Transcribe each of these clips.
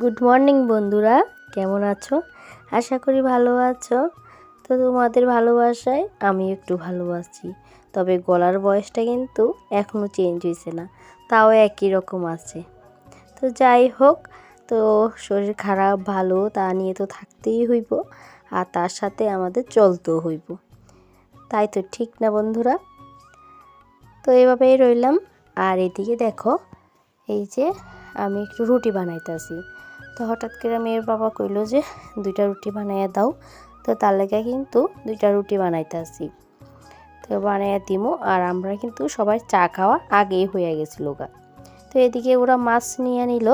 Good morning বন্ধুরা। কেমন আছো? আশা করি ভালো আছো। তো তোমাদের ভালোবাসায় আমি একটু ভালোবাসি তবে গলার বয়সটা কিন্তু এখনও চেঞ্জ হয়েছে না। তাও একই রকম আছে। তো যাই হোক, তো শরীর খারাপ, ভালো, তা নিয়ে তো থাকতেই হইব। আর তার সাথে আমাদের চলতেও হইব। তাই তো ঠিক না, বন্ধুরা? তো এভাবেই রইলাম। আর এদিকে দেখো, এই যে আমি একটু রুটি বানাইতেছি। তো হঠাৎ করে মেয়ের বাবা কইলো যে, দুইটা রুটি বানাইয়া দাও। তো তার লেগে কিন্তু দুইটা রুটি বানাইতেছি। তো বানাইয়া দিমু আর আমরা কিন্তু সবাই চা খাওয়া আগেই হয়ে গেছিল গা। তো এদিকে ওরা মাছ নিয়ে নিল,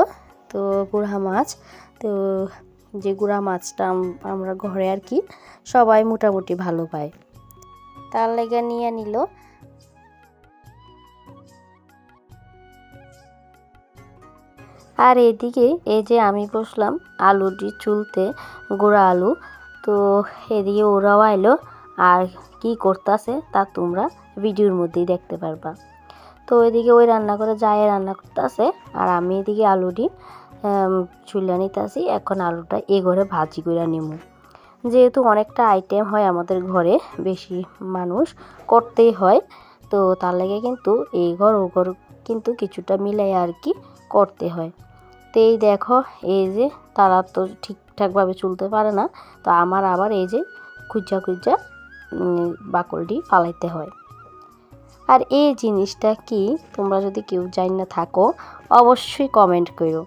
তো গুড়া মাছ। তো যে গুড়া মাছটা আমরা ঘরে আর কি সবাই মোটামুটি ভালো পায়। তার লেগে নিয়ে নিল। আর এদিকে এই যে আমি বসলাম আলুটি চুলতে, গোড়া আলু। তো এদিকে ওরাও আইলো, আর কি করতেছে তা তোমরা ভিডিওর মধ্যেই দেখতে পারবা। তো এদিকে ওই রান্না করে যায় রান্না করতেছে, আর আমি এদিকে আলুটি চুলা নিতেছি, এখন আলুটা এ ঘরে ভাজি করে নিমু। যেহেতু অনেকটা আইটেম হয় আমাদের ঘরে, বেশি মানুষ করতেই হয়, তো তার লেগে কিন্তু এই ঘর ও ঘর কিন্তু কিছুটা মিলাই আর কি করতে হয়। তো এই দেখো, এই যে তারা তো ঠিকঠাকভাবে চলতে পারে না, তো আমার আবার এই যে খুঁজা খুঁজা বাকলটি ফালাইতে হয়। আর এই জিনিসটা কি তোমরা যদি কেউ জানি না থাকো, অবশ্যই কমেন্ট করো।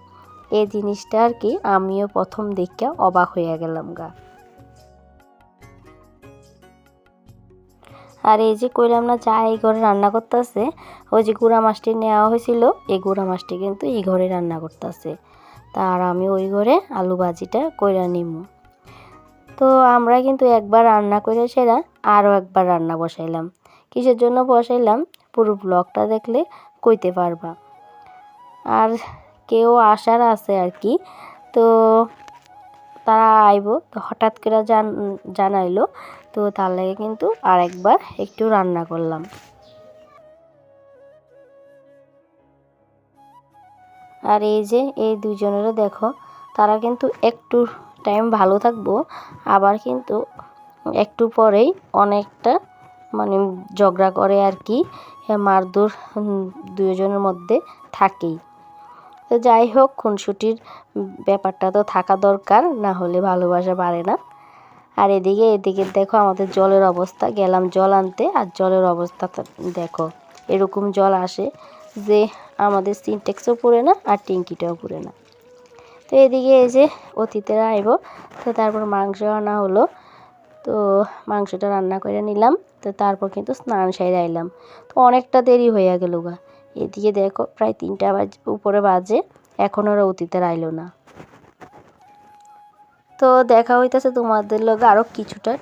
এই জিনিসটা আর কি আমিও প্রথম দেখিয়া অবাক হয়ে গেলাম গা। আর এই যে কইলাম না, চা এই ঘরে রান্না করতেছে, ওই যে গুঁড়া মাছটি নেওয়া হয়েছিল, এই গুঁড়া মাছটি কিন্তু এই ঘরে রান্না করতেছে। তার আমি ওই ঘরে আলু ভাজিটা কইরা নিমু। তো আমরা কিন্তু একবার রান্না করে সেরা আরও একবার রান্না বসাইলাম। কিসের জন্য বসাইলাম? পুরো ব্লগটা দেখলে কইতে পারবা। আর কেউ আসার আছে আর কি, তো তারা আইব, তো হঠাৎ করে জান জানাইলো তো তার লাগে কিন্তু আরেকবার একটু রান্না করলাম। আর এই যে এই দুজনেরও দেখো, তারা কিন্তু একটু টাইম ভালো থাকব, আবার কিন্তু একটু পরেই অনেকটা মানে ঝগড়া করে আর কি মারধর দুজনের মধ্যে থাকেই। তো যাই হোক, খুনসুটির ব্যাপারটা তো থাকা দরকার, না হলে ভালোবাসা বাড়ে না। আর এদিকে এদিকে দেখো আমাদের জলের অবস্থা। গেলাম জল আনতে আর জলের অবস্থা দেখো, এরকম জল আসে যে আমাদের সিনটেক্সও পড়ে না আর টিঙ্কিটাও পড়ে না। তো এদিকে এই যে অতিথিরা আইব তো তারপর মাংস আনা হলো। তো মাংসটা রান্না করে নিলাম, তো তারপর কিন্তু স্নান সাইড আইলাম। তো অনেকটা দেরি হয়ে গেল গা। এদিকে দেখো প্রায় তিনটা বাজে, উপরে বাজে, এখন ওরা অতীতের আইলো না। তো দেখা হইতেছে তোমাদের লগে আরও কিছুটা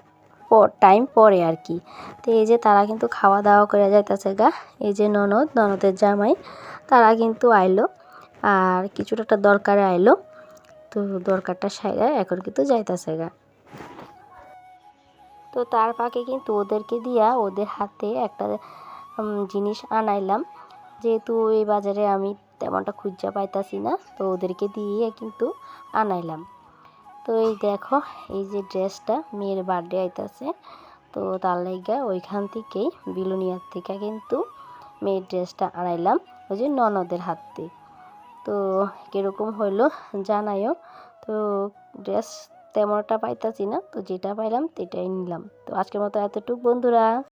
টাইম পরে আর কি তো এই যে তারা কিন্তু খাওয়া দাওয়া করে যাইতেছে গা। এই যে ননদ, ননদের জামাই, তারা কিন্তু আইলো আর কিছুটা একটা দরকারে আইলো। তো দরকারটা সাইরা এখন কিন্তু যাইতেছে গা। তো তার ফাঁকে কিন্তু ওদেরকে দিয়া ওদের হাতে একটা জিনিস আনাইলাম। যেহেতু এই বাজারে আমি তেমনটা খুঁজা পাইতাছি না, তো ওদেরকে দিয়ে কিন্তু আনাইলাম। তো এই দেখো, এই যে ড্রেসটা মেয়ের বার্থডে আইতাছে। তো তার লাইগা ওইখান থেকেই বিলুনিয়ার থেকে কিন্তু মেয়ের ড্রেসটা আনাইলাম, ওই যে ননদের হাতে তো কীরকম হইল জানাইও, তো ড্রেস তেমনটা পাইতাছি না, তো যেটা পাইলাম সেটাই নিলাম। তো আজকের মতো এতটুকু বন্ধুরা।